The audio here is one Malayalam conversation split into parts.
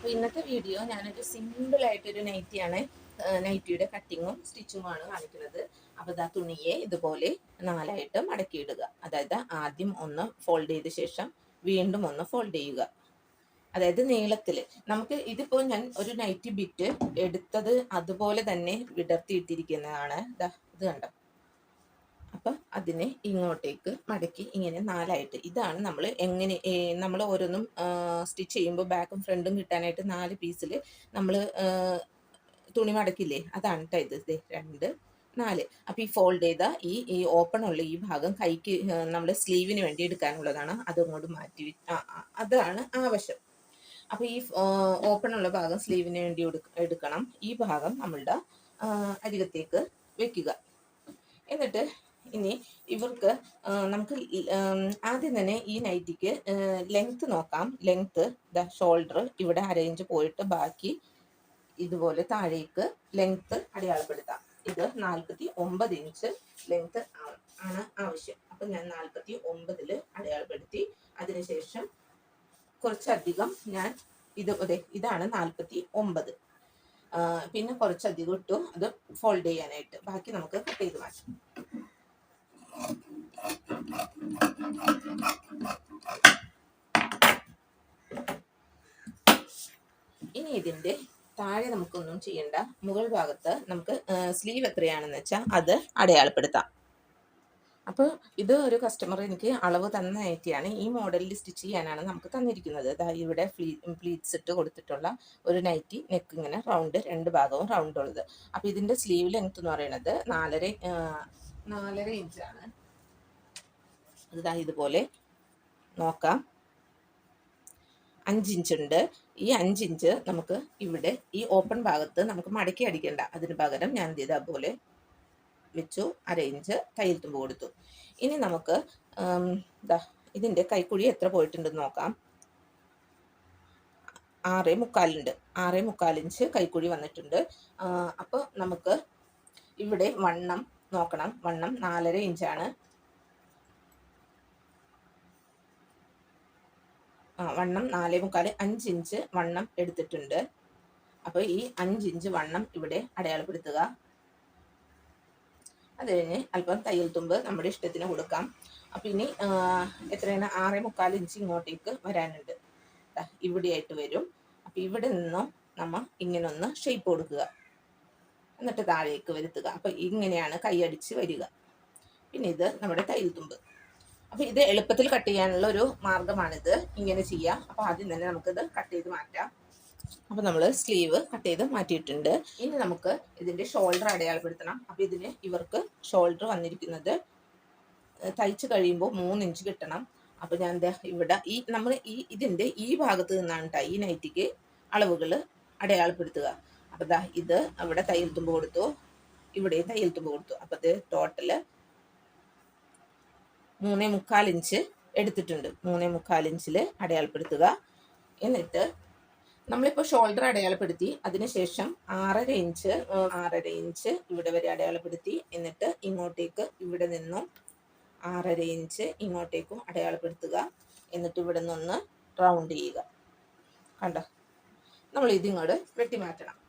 അപ്പോൾ ഇന്നത്തെ വീഡിയോ ഞാനൊരു സിമ്പിൾ ആയിട്ടൊരു നൈറ്റിയാണ് നൈറ്റിയുടെ കട്ടിങ്ങും സ്റ്റിച്ചിങ്ങുമാണ് കാണിക്കുന്നത്. അപ്പോൾ ഇതാ തുണിയെ ഇതുപോലെ നാലായിട്ട് മടക്കിയിടുക അതായത് ആദ്യം ഒന്ന് ഫോൾഡ് ചെയ്ത ശേഷം വീണ്ടും ഒന്ന് ഫോൾഡ് ചെയ്യുക. അതായത് നീളത്തിൽ നമുക്ക് ഇതിപ്പോൾ ഞാൻ ഒരു നൈറ്റി ബിറ്റ് എടുത്തത് അതുപോലെ തന്നെ വിടർത്തിയിട്ടിരിക്കുന്നതാണ്. ഇത് കണ്ടോ? അപ്പം അതിനെ ഇങ്ങോട്ടേക്ക് മടക്കി ഇങ്ങനെ നാലായിട്ട്. ഇതാണ് നമ്മൾ എങ്ങനെ നമ്മൾ ഓരോന്നും സ്റ്റിച്ച് ചെയ്യുമ്പോൾ ബാക്കും ഫ്രണ്ടും കിട്ടാനായിട്ട് നാല് പീസിൽ നമ്മൾ തുണി മടക്കില്ലേ? അതാണ് കേട്ടോ ഇത്. രണ്ട് നാല്. അപ്പോൾ ഈ ഫോൾഡ് ചെയ്ത ഈ ഈ ഓപ്പൺ ഉള്ള ഈ ഭാഗം കൈക്ക് നമ്മൾ സ്ലീവിന് വേണ്ടി എടുക്കാനുള്ളതാണ്. അതങ്ങോട്ട് മാറ്റി അതാണ് ആവശ്യം. അപ്പോൾ ഈ ഓപ്പൺ ഉള്ള ഭാഗം സ്ലീവിന് വേണ്ടി എടുക്കണം. ഈ ഭാഗം നമ്മളുടെ അരികത്തേക്ക് വെക്കുക. എന്നിട്ട് ഇനി ഇവർക്ക് നമുക്ക് ആദ്യം തന്നെ ഈ നൈറ്റിക്ക് ലെങ്ത് നോക്കാം. ലെങ്ത് ദ ഷോൾഡർ ഇവിടെ അരയിഞ്ച് പോയിട്ട് ബാക്കി ഇതുപോലെ താഴേക്ക് ലെങ്ത് അടയാളപ്പെടുത്താം. ഇത് നാൽപ്പത്തി ഒമ്പത് ഇഞ്ച് ലെങ്ത് ആണ് ആവശ്യം. അപ്പം ഞാൻ നാൽപ്പത്തി ഒമ്പതിൽ അടയാളപ്പെടുത്തി. അതിനുശേഷം കുറച്ചധികം ഞാൻ ഇത് അതെ ഇതാണ് നാൽപ്പത്തി ഒമ്പത് പിന്നെ കുറച്ചധികം ഇട്ടു അത് ഫോൾഡ് ചെയ്യാനായിട്ട്. ബാക്കി നമുക്ക് കട്ട് ചെയ്ത് മാറ്റാം. ഇനി ഇതിന്റെ താഴെ നമുക്കൊന്നും ചെയ്യണ്ട മുകൾ ഭാഗത്ത് നമുക്ക് സ്ലീവ് എത്രയാണെന്ന് വെച്ചാൽ അത് അടയാളപ്പെടുത്താം. അപ്പോൾ ഇത് ഒരു കസ്റ്റമർ എനിക്ക് അളവ് തന്ന നൈറ്റിയാണ് ഈ മോഡലിൽ സ്റ്റിച്ച് ചെയ്യാനാണ് നമുക്ക് തന്നിരിക്കുന്നത്. ദാ ഇവിടെ ഫ്ലീ പ്ലീറ്റ്സ് ഇട്ട് കൊടുത്തിട്ടുള്ള ഒരു നൈറ്റി നെക്ക് ഇങ്ങനെ റൗണ്ട് രണ്ട് ഭാഗവും റൗണ്ട് ഉള്ളത്. അപ്പോൾ ഇതിന്റെ സ്ലീവ് ലെങ്ത് എന്ന് പറയുന്നത് നാലര നാലര ഇഞ്ചാണ് ഇതാ ഇതുപോലെ നോക്കാം. അഞ്ചിഞ്ചുണ്ട് ഈ അഞ്ചിഞ്ച് നമുക്ക് ഇവിടെ ഈ ഓപ്പൺ ഭാഗത്ത് നമുക്ക് മടക്കി അടിക്കണ്ട. അതിന് പകരം ഞാൻ ഇത് ഇതേപോലെ വെച്ചു. അര ഇഞ്ച് തയ്യൽ തുമ്പ് കൊടുത്തു. ഇനി നമുക്ക് ഇതിന്റെ കൈക്കുഴി എത്ര പോയിട്ടുണ്ടെന്ന് നോക്കാം. ആറേ മുക്കാലുണ്ട് ആറേ മുക്കാലിഞ്ച് കൈക്കുഴി വന്നിട്ടുണ്ട്. അപ്പോൾ നമുക്ക് ഇവിടെ വണ്ണം നോക്കണം. വണ്ണം നാലര ഇഞ്ചാണ്. ആ വണ്ണം നാലേ മുക്കാൽ അഞ്ച് ഇഞ്ച് വണ്ണം എടുത്തിട്ടുണ്ട്. അപ്പോൾ ഈ അഞ്ച് ഇഞ്ച് വണ്ണം ഇവിടെ അടയാളപ്പെടുത്തുക. അത് കഴിഞ്ഞ് അല്പം തയ്യൽ തുമ്പ് നമ്മുടെ ഇഷ്ടത്തിന് കൊടുക്കാം. അപ്പം ഇനി എത്രയാണ്? ആറേ മുക്കാൽ ഇഞ്ച് ഇങ്ങോട്ടേക്ക് വരാനുണ്ട്. ഇവിടെയായിട്ട് വരും. അപ്പം ഇവിടെ നിന്നും നമ്മൾ ഇങ്ങനെ ഒന്ന് ഷേപ്പ് കൊടുക്കുക. എന്നിട്ട് താഴേക്ക് വരുത്തുക. അപ്പോൾ ഇങ്ങനെയാണ് കൈയടിച്ച് വരിക. പിന്നെ ഇത് നമ്മുടെ തയ്യൽ തുമ്പ്. അപ്പൊ ഇത് എളുപ്പത്തിൽ കട്ട് ചെയ്യാനുള്ള ഒരു മാർഗമാണിത്. ഇങ്ങനെ ചെയ്യാം. അപ്പൊ ആദ്യം തന്നെ നമുക്കിത് കട്ട് ചെയ്ത് മാറ്റാം. അപ്പൊ നമ്മൾ സ്ലീവ് കട്ട് ചെയ്ത് മാറ്റിയിട്ടുണ്ട്. ഇനി നമുക്ക് ഇതിന്റെ ഷോൾഡർ അടയാളപ്പെടുത്തണം. അപ്പൊ ഇതിന് ഇവർക്ക് ഷോൾഡർ വന്നിരിക്കുന്നത് തയ്ച്ചു കഴിയുമ്പോൾ മൂന്ന് ഇഞ്ച് കിട്ടണം. അപ്പൊ ഞാൻ എന്താ ഇവിടെ ഈ നമ്മൾ ഈ ഇതിന്റെ ഈ ഭാഗത്ത് നിന്നാണ് ടൈ നൈറ്റിക്ക് അളവുകൾ അടയാളപ്പെടുത്തുക. അപ്പൊ ഇത് അവിടെ തയ്യൽ തുമ്പ് കൊടുത്തു. ഇവിടെ തയ്യൽ തുമ്പ് കൊടുത്തു. അപ്പൊ ഇത് ടോട്ടൽ മൂന്നേ മുക്കാൽ ഇഞ്ച് എടുത്തിട്ടുണ്ട്. മൂന്നേ മുക്കാൽ ഇഞ്ചിൽ അടയാളപ്പെടുത്തുക. എന്നിട്ട് നമ്മളിപ്പോൾ ഷോൾഡർ അടയാളപ്പെടുത്തി. അതിനുശേഷം ആറര ഇഞ്ച് ആറര ഇഞ്ച് ഇവിടെ വരെ അടയാളപ്പെടുത്തി. എന്നിട്ട് ഇങ്ങോട്ടേക്ക് ഇവിടെ നിന്നും ആറര ഇഞ്ച് ഇങ്ങോട്ടേക്കും അടയാളപ്പെടുത്തുക. എന്നിട്ട് ഇവിടെ നിന്ന് റൗണ്ട് ചെയ്യുക. കണ്ടോ? നമ്മൾ ഇതിങ്ങോട്ട് വെട്ടി മാറ്റണം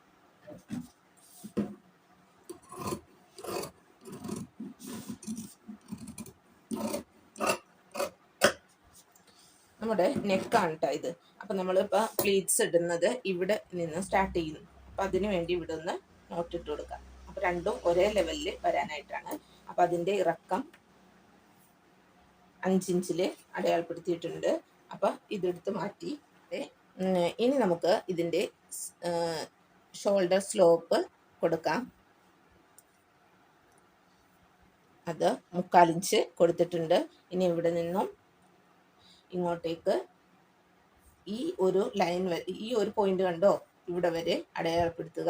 നമ്മുടെ നെക്കാണ് കേട്ടോ ഇത്. അപ്പം നമ്മളിപ്പോൾ പ്ലീറ്റ്സ് ഇടുന്നത് ഇവിടെ നിന്ന് സ്റ്റാർട്ട് ചെയ്യുന്നു. അപ്പം അതിന് വേണ്ടി ഇവിടെ ഒന്ന് നോട്ടിട്ട് കൊടുക്കാം. അപ്പം രണ്ടും ഒരേ ലെവലിൽ വരാനായിട്ടാണ്. അപ്പം അതിന്റെ ഇറക്കം അഞ്ചിഞ്ചിൽ അടയാളപ്പെടുത്തിയിട്ടുണ്ട്. അപ്പം ഇതെടുത്ത് മാറ്റി. ഇനി നമുക്ക് ഇതിന്റെ ഷോൾഡർ സ്ലോപ്പ് കൊടുക്കാം. അത് മുക്കാലിഞ്ച് കൊടുത്തിട്ടുണ്ട്. ഇനി ഇവിടെ നിന്നും ഇങ്ങോട്ടേക്ക് ഈ ഒരു ലൈൻ ഈ ഒരു പോയിന്റ് കണ്ടോ? ഇവിടെ വരെ അടയാളപ്പെടുത്തുക.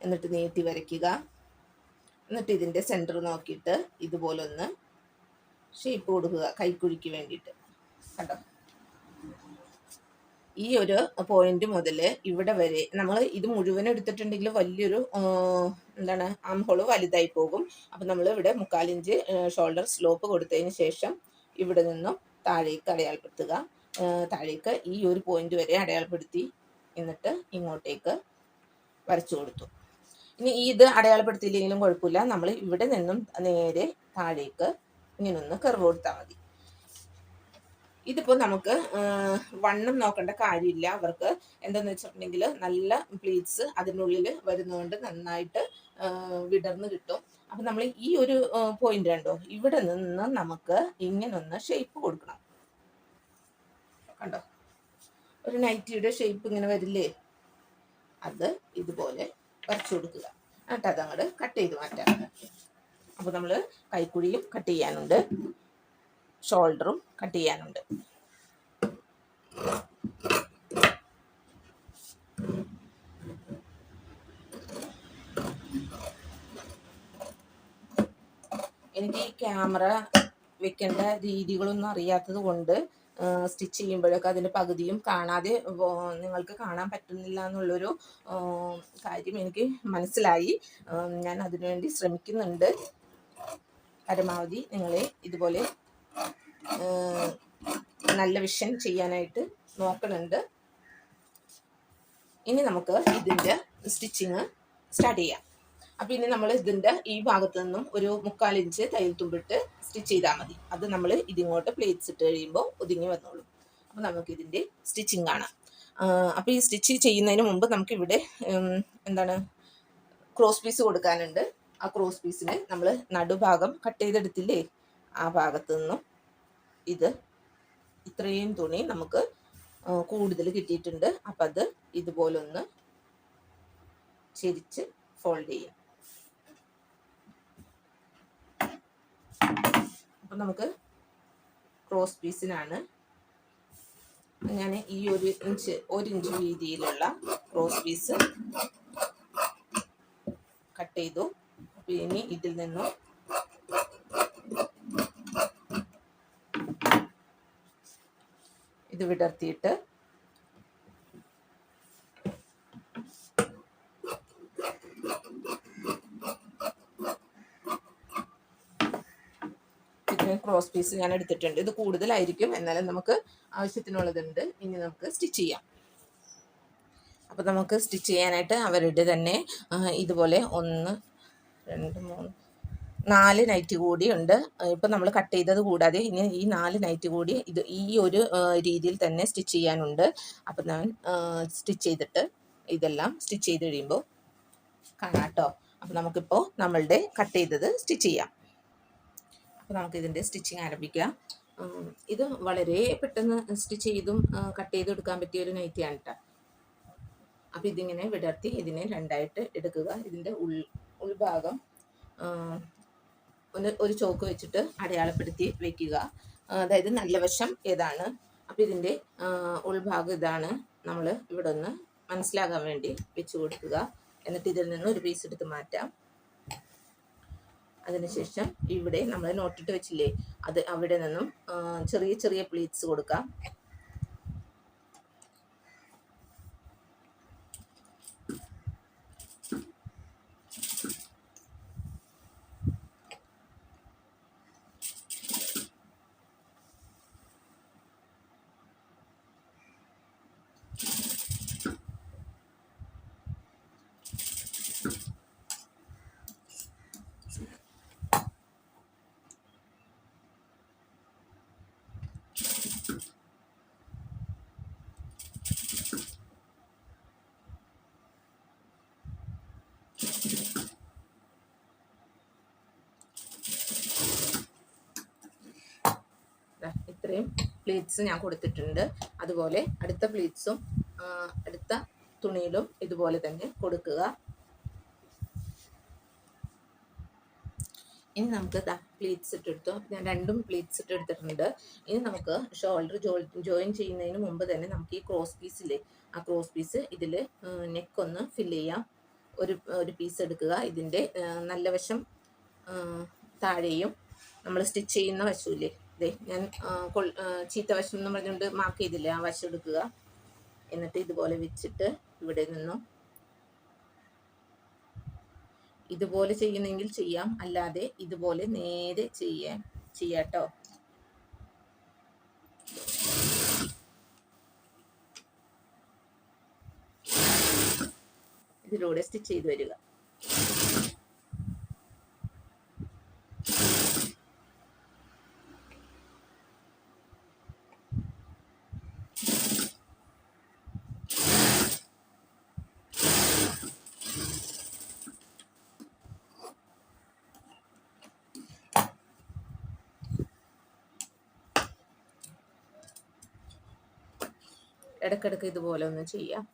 എന്നിട്ട് നീട്ടി വരയ്ക്കുക. എന്നിട്ട് ഇതിന്റെ സെന്റർ നോക്കിയിട്ട് ഇതുപോലൊന്ന് ഷേപ്പ് കൊടുക്കുക കൈക്കുഴിക്ക് വേണ്ടിയിട്ട്. കണ്ടോ? ഈ ഒരു പോയിന്റ് മുതൽ ഇവിടെ വരെ നമ്മൾ ഇത് മുഴുവൻ എടുത്തിട്ടുണ്ടെങ്കിൽ വലിയൊരു എന്താണ് ആംഹോൾ വലുതായി പോകും. അപ്പം നമ്മൾ ഇവിടെ മുക്കാലിഞ്ച് ഷോൾഡർ സ്ലോപ്പ് കൊടുത്തതിന് ശേഷം ഇവിടെ നിന്നും താഴേക്ക് അടയാളപ്പെടുത്തുക. ആ, താഴേക്ക് ഈ ഒരു പോയിന്റ് വരെ അടയാളപ്പെടുത്തി എന്നിട്ട് ഇങ്ങോട്ടേക്ക് വരച്ചു കൊടുത്തു. ഇനി ഇത് അടയാളപ്പെടുത്തിയില്ലെങ്കിലും കുഴപ്പമില്ല. നമ്മൾ ഇവിടെ നിന്നും നേരെ താഴേക്ക് ഇങ്ങനൊന്ന് കർവ് കൊടുത്താൽ മതി. ഇതിപ്പോൾ നമുക്ക് വണ്ണം നോക്കേണ്ട കാര്യമില്ല. അവർക്ക് എന്താന്ന് വെച്ചിട്ടുണ്ടെങ്കിൽ നല്ല പ്ലീറ്റ്സ് അതിനുള്ളിൽ വരുന്നതുകൊണ്ട് നന്നായിട്ട് വിടർന്ന് കിട്ടും. അപ്പം നമ്മൾ ഈ ഒരു പോയിന്റ് കണ്ടോ? ഇവിടെ നിന്ന് നമുക്ക് ഇങ്ങനെ ഒന്ന് ഷേപ്പ് കൊടുക്കണം. കണ്ടോ? ഒരു നൈറ്റിയുടെ ഷേപ്പ് ഇങ്ങനെ വരില്ലേ? അത് ഇതുപോലെ വരച്ചു കൊടുക്കുക. എന്നിട്ട് അതങ്ങോട്ട് കട്ട് ചെയ്ത് മാറ്റാം. അപ്പോൾ നമ്മൾ കൈക്കുഴിയും കട്ട് ചെയ്യാനുണ്ട്. ഷോൾഡറും കട്ട് ചെയ്യാനുണ്ട്. എനിക്ക് ഈ ക്യാമറ വെക്കേണ്ട രീതികളൊന്നും അറിയാത്തത് കൊണ്ട് സ്റ്റിച്ച് ചെയ്യുമ്പോഴൊക്കെ അതിന്റെ പകുതിയും കാണാതെ നിങ്ങൾക്ക് കാണാൻ പറ്റുന്നില്ല എന്നുള്ളൊരു കാര്യം എനിക്ക് മനസ്സിലായി. ഞാൻ അതിനുവേണ്ടി ശ്രമിക്കുന്നുണ്ട്. പരമാവധി നിങ്ങളെ ഇതുപോലെ നല്ല വിഷൻ ചെയ്യാനായിട്ട് നോക്കുന്നുണ്ട് ഇനി നമുക്ക് ഇതിന്റെ സ്റ്റിച്ചിങ് സ്റ്റാർട്ട് ചെയ്യാം. അപ്പോൾ ഇനി നമ്മൾ ഇതിന്റെ ഈ ഭാഗത്ത് നിന്നും ഒരു മുക്കാൽ ഇഞ്ച് തയ്യൽ തുമ്പിട്ട് സ്റ്റിച്ച് ചെയ്താൽ മതി. അത് നമ്മൾ ഇതിങ്ങോട്ട് പ്ലേറ്റ്സ് ഇട്ട് കഴിയുമ്പോൾ ഒതുങ്ങി വന്നോളും. അപ്പോൾ നമുക്ക് ഇതിന്റെ സ്റ്റിച്ചിങ് കാണാം. അപ്പോൾ ഈ സ്റ്റിച്ച് ചെയ്യുന്നതിന് മുമ്പ് നമുക്കിവിടെ എന്താണ് ക്രോസ് പീസ് കൊടുക്കാനുണ്ട്. ആ ക്രോസ് പീസിന് നമ്മൾ നടുഭാഗം കട്ട് ചെയ്തെടുത്തില്ലേ? ആ ഭാഗത്തു നിന്നും ഇത് ഇത്രയും തുണി നമുക്ക് കൂടുതൽ കിട്ടിയിട്ടുണ്ട്. അപ്പം അത് ഇതുപോലൊന്ന് ചിരിച്ച് ഫോൾഡ് ചെയ്യാം. അപ്പം നമുക്ക് ക്രോസ് പീസിനാണ് ഞാൻ ഈ ഒരു ഇഞ്ച് ഒരു ഇഞ്ച് വീതിയിലുള്ള ക്രോസ് പീസ് കട്ട് ചെയ്തു. ഇനി ഇതിൽ നിന്നും ഇത് വിടർത്തിയിട്ട് ക്രോസ് പീസ് ഞാൻ എടുത്തിട്ടുണ്ട്. ഇത് കൂടുതലായിരിക്കും. എന്നാലും നമുക്ക് ആവശ്യത്തിനുള്ളതുണ്ട്. ഇനി നമുക്ക് സ്റ്റിച്ച് ചെയ്യാം. അപ്പോൾ നമുക്ക് സ്റ്റിച്ച് ചെയ്യാനായിട്ട് അവരുടെ തന്നെ ഇതുപോലെ ഒന്ന് രണ്ട് മൂന്ന് നാല് നൈറ്റ് കൂടി ഉണ്ട്. ഇപ്പം നമ്മൾ കട്ട് ചെയ്തത് കൂടാതെ ഇനി ഈ നാല് നൈറ്റ് കൂടി ഇത് ഈ ഒരു രീതിയിൽ തന്നെ സ്റ്റിച്ച് ചെയ്യാനുണ്ട്. അപ്പം ഞാൻ സ്റ്റിച്ച് ചെയ്തിട്ട് ഇതെല്ലാം സ്റ്റിച്ച് ചെയ്ത് കഴിയുമ്പോൾ കാണാം കേട്ടോ അപ്പം നമുക്കിപ്പോൾ നമ്മളുടെ കട്ട് ചെയ്തത് സ്റ്റിച്ച് ചെയ്യാം. അപ്പോൾ നമുക്കിതിന്റെ സ്റ്റിച്ചിങ് ആരംഭിക്കാം. ഇത് വളരെ പെട്ടെന്ന് സ്റ്റിച്ച് ചെയ്തും കട്ട് ചെയ്ത് എടുക്കാൻ പറ്റിയ ഒരു നൈറ്റിയാണ് കേട്ടോ അപ്പം ഇതിങ്ങനെ വിടർത്തി ഇതിനെ രണ്ടായിട്ട് എടുക്കുക. ഇതിന്റെ ഉൾ ഉൾഭാഗം ഒന്ന് ഒരു ചോക്ക് വെച്ചിട്ട് അടയാളപ്പെടുത്തി വെക്കുക. അതായത് നല്ല വശം ഏതാണ്? അപ്പോൾ ഇതിന്റെ ഉൾഭാഗം ഇതാണ് നമ്മൾ ഇവിടെ ഒന്ന് മനസ്സിലാകാൻ വേണ്ടി വെച്ച് കൊടുക്കുക. എന്നിട്ട് ഇതിൽ നിന്ന് ഒരു പീസ് എടുത്ത് മാറ്റാം. അതിനുശേഷം ഇവിടെ നമ്മൾ നോട്ടിട്ട് വെച്ചില്ലേ? അത് അവിടെ നിന്നും ചെറിയ ചെറിയ പ്ലീറ്റ്സ് കൊടുക്കാം. ഇത്രയും പ്ലീറ്റ്സ് ഞാൻ കൊടുത്തിട്ടുണ്ട്. അതുപോലെ അടുത്ത പ്ലീറ്റ്സും അടുത്ത തുണിയിലും ഇതുപോലെ തന്നെ കൊടുക്കുക. ഇനി നമുക്ക് പ്ലീറ്റ്സ് ഇട്ടെടുത്തു ഞാൻ രണ്ടും പ്ലീറ്റ്സ് ഇട്ടെടുത്തിട്ടുണ്ട് ഇനി നമുക്ക് ഷോൾഡർ ജോയിൻ ചെയ്യുന്നതിന് മുമ്പ് തന്നെ നമുക്ക് ഈ ക്രോസ് പീസില്ലേ ആ ക്രോസ് പീസ് ഇതിൽ നെക്കൊന്ന് ഫില്ല് ചെയ്യാം. ഒരു ഒരു പീസ് എടുക്കുക. ഇതിന്റെ നല്ല വശം താഴെയും നമ്മൾ സ്റ്റിച്ച് ചെയ്യുന്ന വശമില്ലേ ഞാൻ ചീത്ത വശം എന്ന് പറഞ്ഞുകൊണ്ട് മാർക്ക് ചെയ്തില്ലേ. ആ വശം എടുക്കുക. എന്നിട്ട് ഇതുപോലെ വെച്ചിട്ട് ഇവിടെ നിന്നും ഇതുപോലെ ചെയ്യുന്നെങ്കിൽ ചെയ്യാം. അല്ലാതെ ഇതുപോലെ നേരെ ചെയ്യാൻ ചെയ്യാട്ടോ. ഇതിലൂടെ സ്റ്റിച്ച് ചെയ്ത് വരിക. ഇടക്കിടക്ക് ഇതുപോലെ ഒന്ന് ചെയ്യാം.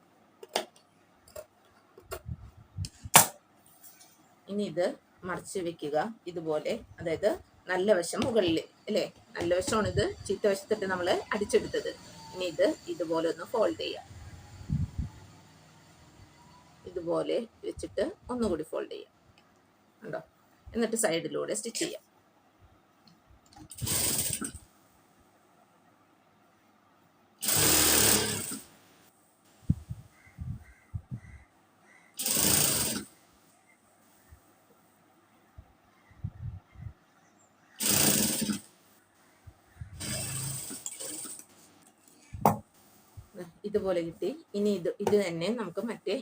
ഇനി ഇത് മറിച്ച് വെക്കുക. ഇതുപോലെ അതായത് നല്ല വശം മുകളിൽ അല്ലേ? നല്ല വശമാണ് ഇത് ചീത്ത വശത്തിട്ട് നമ്മൾ അടിച്ചെടുത്തത്. ഇനി ഇത് ഇതുപോലെ ഒന്ന് ഫോൾഡ് ചെയ്യാം. ഇതുപോലെ വെച്ചിട്ട് ഒന്നുകൂടി ഫോൾഡ് ചെയ്യാം. ഉണ്ടോ എന്നിട്ട് സൈഡിലൂടെ സ്റ്റിച്ച് ചെയ്യാം. ഇതുപോലെ കിട്ടി. ഇനി ഇത് ഇത് തന്നെ നമുക്ക് മറ്റേ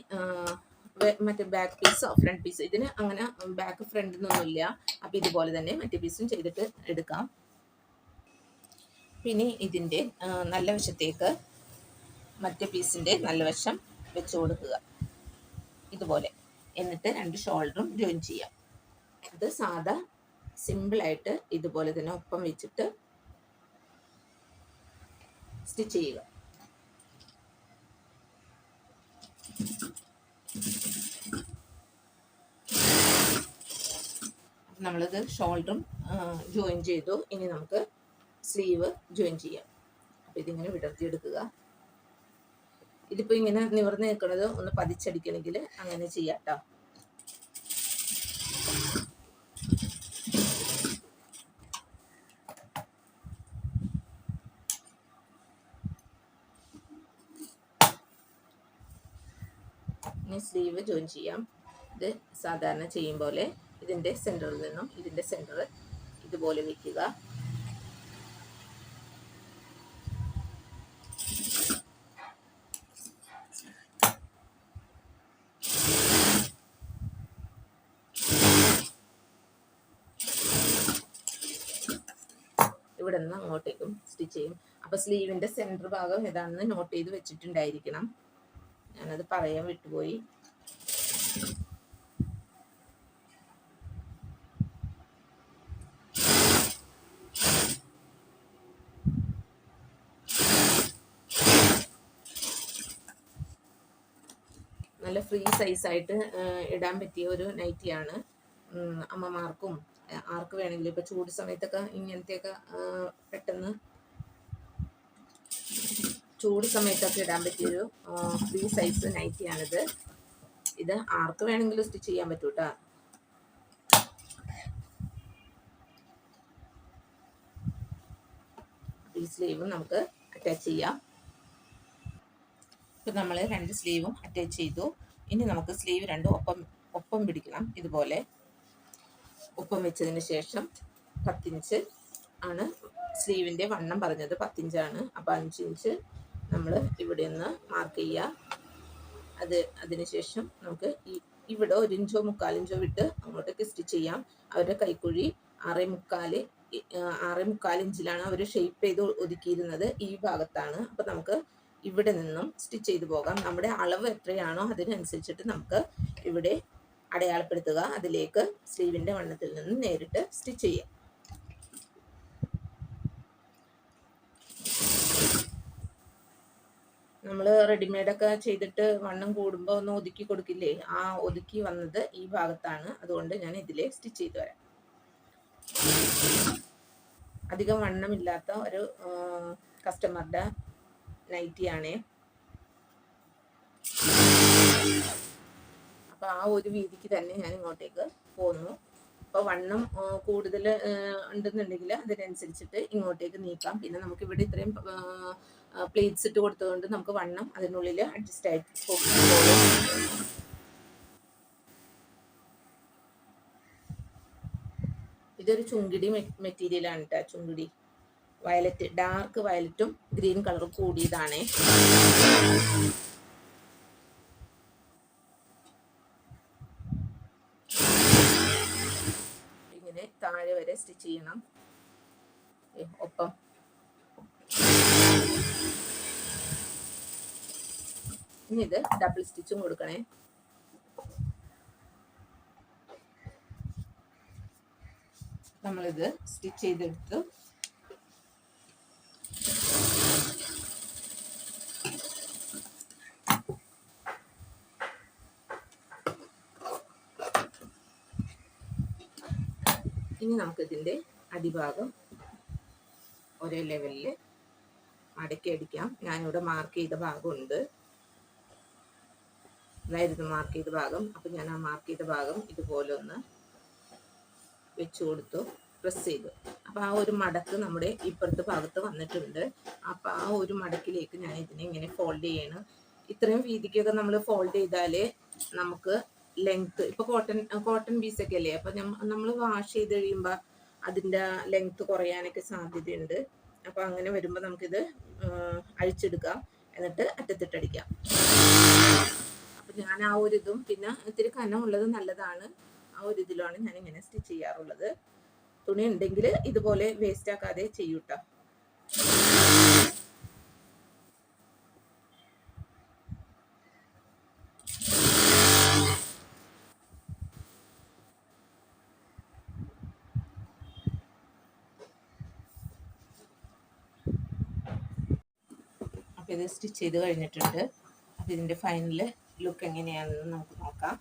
മറ്റേ ബാക്ക് പീസോ ഫ്രണ്ട് പീസോ ഇതിന് അങ്ങനെ ബാക്ക് ഫ്രണ്ട് എന്നൊന്നുമില്ല അപ്പം ഇതുപോലെ തന്നെ മറ്റേ പീസും ചെയ്തിട്ട് എടുക്കാം. പിന്നെ ഇതിന്റെ നല്ല വശത്തേക്ക് മറ്റേ പീസിന്റെ നല്ല വശം വെച്ച് കൊടുക്കുക. ഇതുപോലെ. എന്നിട്ട് രണ്ട് ഷോൾഡറും ജോയിൻ ചെയ്യാം. അത് സാധാ സിമ്പിളായിട്ട് ഇതുപോലെ തന്നെ ഒപ്പം വെച്ചിട്ട് സ്റ്റിച്ച് ചെയ്യുക. നമ്മളിത് ഷോൾഡറും ജോയിൻ ചെയ്തു. ഇനി നമുക്ക് സ്ലീവ് ജോയിൻ ചെയ്യാം. അപ്പം ഇതിങ്ങനെ വിടർത്തിയെടുക്കുക. ഇതിപ്പോൾ ഇങ്ങനെ നിവർന്ന് നിൽക്കുന്നത് ഒന്ന് പതിച്ചടിക്കണമെങ്കിൽ അങ്ങനെ ചെയ്യാം ഇനി സ്ലീവ് ജോയിൻ ചെയ്യാം. ഇത് സാധാരണ ചെയ്യും പോലെ ഇതിന്റെ സെന്ററിൽ നിന്നും ഇതിന്റെ സെന്റർ ഇതുപോലെ വയ്ക്കുക ഇവിടെ നിന്ന് അങ്ങോട്ടേക്കും സ്റ്റിച്ച് ചെയ്യും. അപ്പോൾ സ്ലീവിന്റെ സെന്റർ ഭാഗം ഏതാണെന്ന് നോട്ട് ചെയ്ത് വെച്ചിട്ടുണ്ടായിരിക്കണം. ഞാനത് പറയാൻ വിട്ടുപോയി. നല്ല ഫ്രീ സൈസായിട്ട് ഇടാൻ പറ്റിയ ഒരു നൈറ്റിയാണ് അമ്മമാർക്കും ആർക്ക് വേണമെങ്കിലും ഇപ്പൊ ചൂട് സമയത്തൊക്കെ ഇങ്ങനത്തെയൊക്കെ പെട്ടെന്ന് ചൂട് സമയത്തൊക്കെ ഇടാൻ പറ്റിയൊരു ഫ്രീ സൈസ് നൈറ്റിയാണിത് ഇത് ആർക്ക് വേണമെങ്കിലും സ്റ്റിച്ച് ചെയ്യാൻ പറ്റൂ കേട്ടോ ഈ സ്ലീവും നമുക്ക് അറ്റാച്ച് ചെയ്യാം. ഇപ്പം നമ്മൾ രണ്ട് സ്ലീവും അറ്റാച്ച് ചെയ്തു. ഇനി നമുക്ക് സ്ലീവ് രണ്ടും ഒപ്പം ഒപ്പം പിടിക്കണം. ഇതുപോലെ ഒപ്പം വെച്ചതിന് ശേഷം പത്തിഞ്ച് ആണ് സ്ലീവിന്റെ വണ്ണം പറഞ്ഞത്. പത്തിഞ്ചാണ്. അപ്പോൾ അഞ്ച് ഇഞ്ച് നമ്മൾ ഇവിടെ നിന്ന് മാർക്ക് ചെയ്യുക. അത് അതിനുശേഷം നമുക്ക് ഈ ഇവിടെ ഒരു ഇഞ്ചോ മുക്കാലിഞ്ചോ വിട്ട് അങ്ങോട്ടേക്ക് സ്റ്റിച്ച് ചെയ്യാം. അവരുടെ കൈക്കുഴി ആറേ മുക്കാൽ ആറേ മുക്കാൽ ഇഞ്ചിലാണ് അവർ ഷെയ്പ്പ് ചെയ്ത് ഒതുക്കിയിരുന്നത് ഈ ഭാഗത്താണ്. അപ്പം നമുക്ക് ഇവിടെ നിന്നും സ്റ്റിച്ച് ചെയ്ത് പോകാം. നമ്മുടെ അളവ് എത്രയാണോ അതിനനുസരിച്ചിട്ട് നമുക്ക് ഇവിടെ അടയാളപ്പെടുത്തുക. അതിലേക്ക് സ്ലീവിന്റെ വണ്ണത്തിൽ നിന്ന് നേരിട്ട് സ്റ്റിച്ച് ചെയ്യാം. നമ്മൾ റെഡിമെയ്ഡൊക്കെ ചെയ്തിട്ട് വണ്ണം കൂടുമ്പോൾ ഒന്ന് ഒതുക്കി കൊടുക്കില്ലേ? ആ ഒതുക്കി വന്നത് ഈ ഭാഗത്താണ്. അതുകൊണ്ട് ഞാൻ ഇതിലെ സ്റ്റിച്ച് ചെയ്ത് വരാം. അധികം വണ്ണമില്ലാത്ത ഒരു കസ്റ്റമറുടെ നൈറ്റിയാണേ അപ്പൊ ആ ഒരു വീതിക്ക് തന്നെ ഞാൻ ഇങ്ങോട്ടേക്ക് പോന്നു. അപ്പൊ വണ്ണം കൂടുതൽ ഉണ്ടെന്നുണ്ടെങ്കിൽ അതിനനുസരിച്ചിട്ട് ഇങ്ങോട്ടേക്ക് നീക്കാം. പിന്നെ നമുക്ക് ഇവിടെ ഇത്രയും പ്ലേറ്റ്സ് ഇട്ട് കൊടുത്തതുകൊണ്ട് നമുക്ക് വണ്ണം അതിനുള്ളിൽ അഡ്ജസ്റ്റ് ആയിട്ട് പോകും. ഇതൊരു ചുങ്കിടി മെറ്റീരിയലാണ് കേട്ടോ ചുങ്കിടി. വയലറ്റ് ഡാർക്ക് വയലറ്റും ഗ്രീൻ കളറും കൂടിയതാണ്. ഇങ്ങനെ താഴെ വരെ സ്റ്റിച്ച് ചെയ്യണം. ഒപ്പം. ഇനി ഇത് ഡബിൾ സ്റ്റിച്ചും കൊടുക്കണേ. നമ്മളിത് സ്റ്റിച്ച് ചെയ്തെടുത്തു. ഇനി നമുക്കിതിന്റെ അടിഭാഗം ഒരേ ലെവലിൽ മടക്കി അടിക്കാം. ഞാനിവിടെ മാർക്ക് ചെയ്ത ഭാഗമുണ്ട്. അതായിരുന്നു മാർക്ക് ചെയ്ത ഭാഗം. അപ്പം ഞാൻ ആ മാർക്ക് ചെയ്ത ഭാഗം ഇതുപോലെ ഒന്ന് വെച്ചു കൊടുത്തു. പ്രസ് ചെയ്തു. അപ്പോൾ ആ ഒരു മടക്ക് നമ്മുടെ ഇപ്പുറത്തെ ഭാഗത്ത് വന്നിട്ടുണ്ട്. അപ്പോൾ ആ ഒരു മടക്കിലേക്ക് ഞാൻ ഇതിനെ ഇങ്ങനെ ഫോൾഡ് ചെയ്യണം. ഇത്രയും വീതിക്കൊക്കെ നമ്മൾ ഫോൾഡ് ചെയ്താലേ നമുക്ക് ലെങ്ത് ഇപ്പൊ കോട്ടൺ കോട്ടൺ പീസ് ഒക്കെ അല്ലേ? അപ്പൊ നമ്മൾ വാഷ് ചെയ്ത് കഴിയുമ്പോൾ അതിന്റെ ലെങ്ത് കുറയാനൊക്കെ സാധ്യതയുണ്ട്. അപ്പൊ അങ്ങനെ വരുമ്പോൾ നമുക്കിത് അഴിച്ചെടുക്കാം. എന്നിട്ട് അറ്റത്തിട്ടടിക്കാം. അപ്പൊ ഞാൻ ആ ഒരു ഇതും പിന്നെ ഇത്തിരി കനമുള്ളത് നല്ലതാണ്. ആ ഒരു ഇതിലാണ് ഞാൻ ഇങ്ങനെ സ്റ്റിച്ച് ചെയ്യാറുള്ളത്. തുണി ഉണ്ടെങ്കിൽ ഇതുപോലെ വേസ്റ്റ് ആക്കാതെ ചെയ്യൂട്ടോ. ഇത് സ്റ്റിച്ച് ചെയ്ത് കഴിഞ്ഞിട്ടുണ്ട്. ഇതിന്റെ ഫൈനൽ ലുക്ക് എങ്ങനെയാണെന്ന് നമുക്ക് നോക്കാം.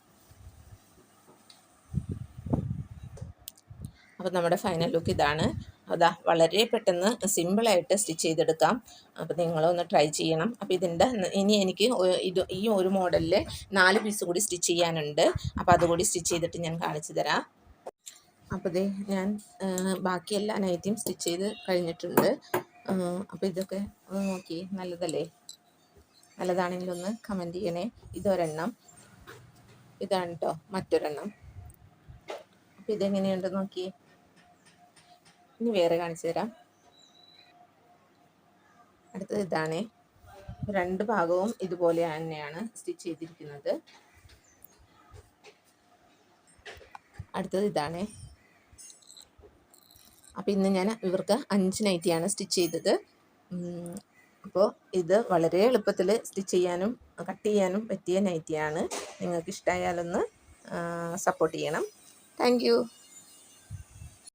അപ്പോൾ നമ്മുടെ ഫൈനൽ ലുക്ക് ഇതാണ്. അതാ വളരെ പെട്ടെന്ന് സിമ്പിളായിട്ട് സ്റ്റിച്ച് ചെയ്തെടുക്കാം. അപ്പോൾ നിങ്ങളൊന്ന് ട്രൈ ചെയ്യണം. അപ്പോൾ ഇതിന്റെ ഇനി എനിക്ക് ഇത് ഈ ഒരു മോഡലിൽ നാല് പീസ് കൂടി സ്റ്റിച്ച് ചെയ്യാനുണ്ട്. അപ്പോൾ അതുകൂടി സ്റ്റിച്ച് ചെയ്തിട്ട് ഞാൻ കാണിച്ചു തരാം. അപ്പോൾ ഞാൻ ബാക്കിയെല്ലാ നൈറ്റിയും സ്റ്റിച്ച് ചെയ്ത് കഴിഞ്ഞിട്ടുണ്ട്. അപ്പോൾ ഇതൊക്കെ ഒന്ന് നോക്കി. നല്ലതല്ലേ? നല്ലതാണെങ്കിൽ ഒന്ന് കമന്റ് ചെയ്യണേ. ഇതൊരെണ്ണം. ഇതാണ് കേട്ടോ മറ്റൊരെണ്ണം. അപ്പം ഇതെങ്ങനെയുണ്ട് നോക്കി. ഇനി വേറെ കാണിച്ചു തരാം. അടുത്തത് ഇതാണേ. രണ്ട് ഭാഗവും ഇതുപോലെ തന്നെയാണ് സ്റ്റിച്ച് ചെയ്തിരിക്കുന്നത്. അടുത്തത് ഇതാണേ. അപ്പോൾ ഇന്ന് ഞാൻ ഇവർക്ക് അഞ്ച് നൈറ്റിയാണ് സ്റ്റിച്ച് ചെയ്തത്. അപ്പോൾ ഇത് വളരെ എളുപ്പത്തിൽ സ്റ്റിച്ച് ചെയ്യാനും കട്ട് ചെയ്യാനും പറ്റിയ നൈറ്റിയാണ് നിങ്ങൾക്ക് ഇഷ്ടമായാലൊന്ന് സപ്പോർട്ട് ചെയ്യണം. താങ്ക്